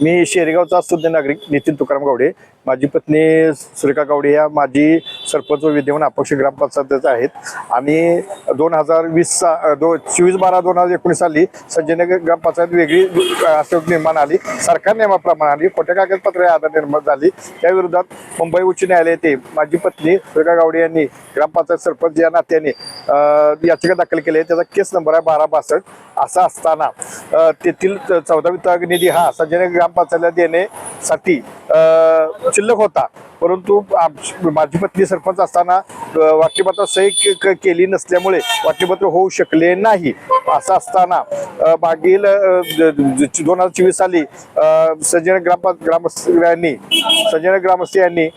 मी शेरेगावचा शुद्ध नागरिक नितीन तुकाराम गावडे. माझी पत्नी सुरेखा गावडे या माझी सरपंच व विद्यमान अपक्ष ग्रामपंचायत आहेत. आणि दोन हजार वीस दो चोवीस बारा दोन हजार एकोणीस साली संजयनगर ग्रामपंचायत वेगळी असं निर्माण आली. सरकार नियमाप्रमाणे आली. खोट्या कागदपत्रे आधार निर्माण झाली. त्याविरोधात मुंबई उच्च न्यायालयात माझी पत्नी सुरेखा गावडे यांनी ग्रामपंचायत सरपंच या नात्याने याचिका दाखल केली आहे. त्याचा केस नंबर आहे बारा बासष्ट. असा असताना तेथील चौदा विभाग निधी हा संजयनगर ग्रामपंचायतला देण्यासाठी शिल्लक होता. परंतु आम- माझी पत्नी सरपंच असताना वाटणीपत्र सही क- केली नसल्यामुळे वाटणीपत्र होऊ शकले नाही. असं असताना मागील दोन हजार चोवीस साली संजय ग्राम ग्रामस्थ यांनी संजय ग्रामस्थ यांनी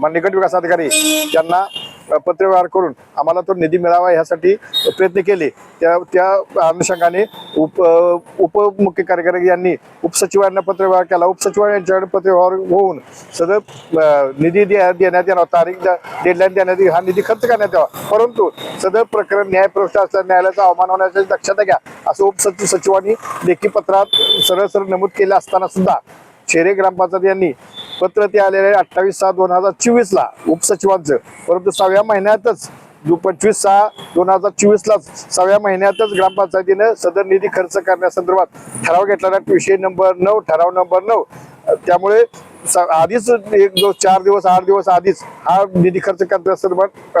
मान्यगट विकास अधिकारी यांना पत्रव्यवहार करून आम्हाला तो निधी मिळावा यासाठी प्रयत्न केले. त्या त्या अनुषंगाने उप उपमुख्य कार्यकारी यांनी उपसचिवांना पत्रव्यवहार केला. उपसचिव यांच्याकडे पत्रव्यवहार होऊन सदर निधी देण्यात येणार तारीख डेडलाईन देण्यात हा निधी खर्च करण्यात यावा. परंतु सदर प्रकरण न्यायप्रविष्ट असल्याने न्यायालयाचा अवमान होण्याची दक्षता घ्या असं उपसचिव सचिवांनी लेखी पत्रात सरळ सरळ नमूद केले असताना सुद्धा शेरे ग्रामपंचायत यांनी पत्र ते आलेले अठ्ठावीस सहा दोन हजार चोवीस ला उपसचिवांचं. परंतु सहाव्या महिन्यातच पंचवीस सहा दोन हजार चोवीस ला सहाव्या महिन्यातच ग्रामपंचायतीनं सदर निधी खर्च करण्यासंदर्भात ठराव घेतलेला विषय नंबर नऊ ठराव नंबर नऊ त्यामुळे आधीच एक दो चार दिवस आठ दिवस आधीच हा निधी खर्च करण्यासंदर्भात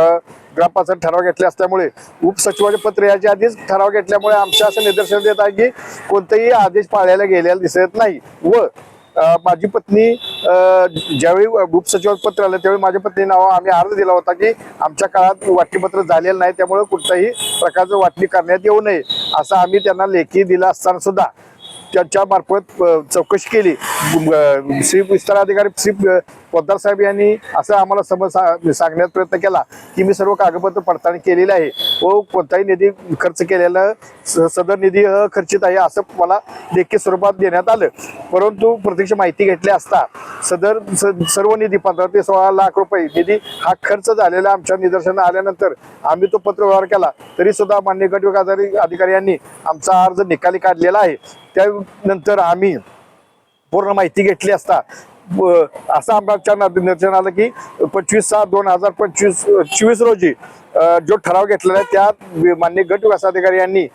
ग्रामपंचायत ठराव घेतले असल्यामुळे उपसचिवाचे पत्र याच्या आधीच ठराव घेतल्यामुळे आमच्या असं निदर्शन देत आहे की कोणतेही आदेश पाळायला गेलेला दिसत नाही व माझी पत्नी ज्यावेळी उपसचिवात पत्र आलं त्यावेळी माझ्या पत्नी नावा आम्ही अर्ज दिला होता की आमच्या काळात वाटणीपत्र झालेलं नाही त्यामुळे कुठल्याही प्रकारचं वाटणी करण्यात येऊ नये असं आम्ही त्यांना लेखी दिला असताना सुद्धा त्यांच्या मार्फत चौकशी केली. श्री विस्तार अधिकारी श्री पोद्दार साहेब यांनी असं आम्हाला समज सा- सांगण्याचा प्रयत्न केला की मी सर्व कागदपत्र पडताळणी केलेली आहे व कोणताही निधी खर्च केलेला स- सदर निधी खर्चित आहे असं मला लेखी स्वरूपात देण्यात आलं. परंतु प्रत्यक्ष माहिती घेतली असता सदर स- सर्व निधी पंधरा ते सोळा लाख रुपये निधी हा खर्च झालेला आमच्या निदर्शनात आल्यानंतर आम्ही तो पत्र व्यवहार केला. तरी सुद्धा मान्य गट विकास अधिकारी- यांनी आमचा अर्ज निकाली काढलेला आहे. त्यानंतर आम्ही पूर्ण माहिती घेतली असता असं आमच्या निदर्शन आलं की पंचवीस सहा दोन हजार पंचवीस चोवीस रोजी जो ठराव घेतलेला आहे त्यात मान्य गट विकास अधिकारी यांनी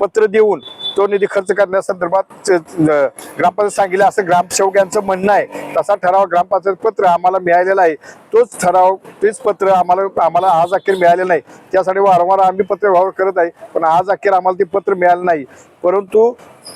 पत्र देऊन तो निधी खर्च करण्यासंदर्भात ग्रामपंचायत सांगितलं असं ग्रामसेवक यांचं म्हणणं आहे. तसा ठराव ग्रामपंचायत पत्र आम्हाला मिळालेला आहे. तोच ठराव तेच पत्र आम्हाला आम्हाला आज अखेर मिळालेलं नाही. त्यासाठी वारंवार आम्ही पत्र व्यवहार करत आहे पण आज अखेर आम्हाला ते पत्र मिळालं नाही. परंतु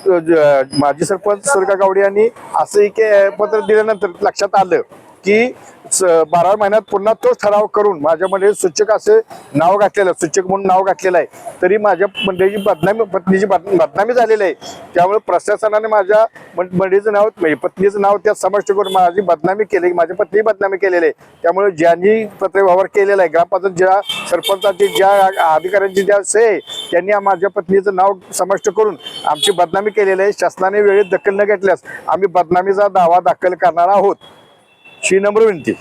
ज- माजी सरपंच सुरेखा गावडे यांनी असं एक पत्र दिल्यानंतर लक्षात आलं की स- बारा महिन्यात पुन्हा तोच ठराव करून माझ्यामध्ये सूचक असे नाव घातलेलं सूचक म्हणून नाव घातलेलं आहे तरी माझ्या मंडळीची बदनामी पत्नीची बद- बदनामी झालेली आहे. त्यामुळे प्रशासनाने माझ्या मंडळीचं नाव म्हणजे पत्नीचं नाव त्यात समाविष्ट करून माझी बदनामी केली माझी पत्नी बदनामी केलेली आहे. त्यामुळे ज्यांनी पत्र व्यवहार केलेला आहे ग्रामपंचायत ज्या सरपंचाची ज्या अधिकाऱ्यांची ज्या से आहे, त्यांनी माझ्या पत्नीचं नाव समाविष्ट करून आमची बदनामी केलेली आहे. शासनाने वेळेत दखल न घेतल्यास आम्ही बदनामीचा दावा दाखल करणार आहोत. शी नम्र विनंती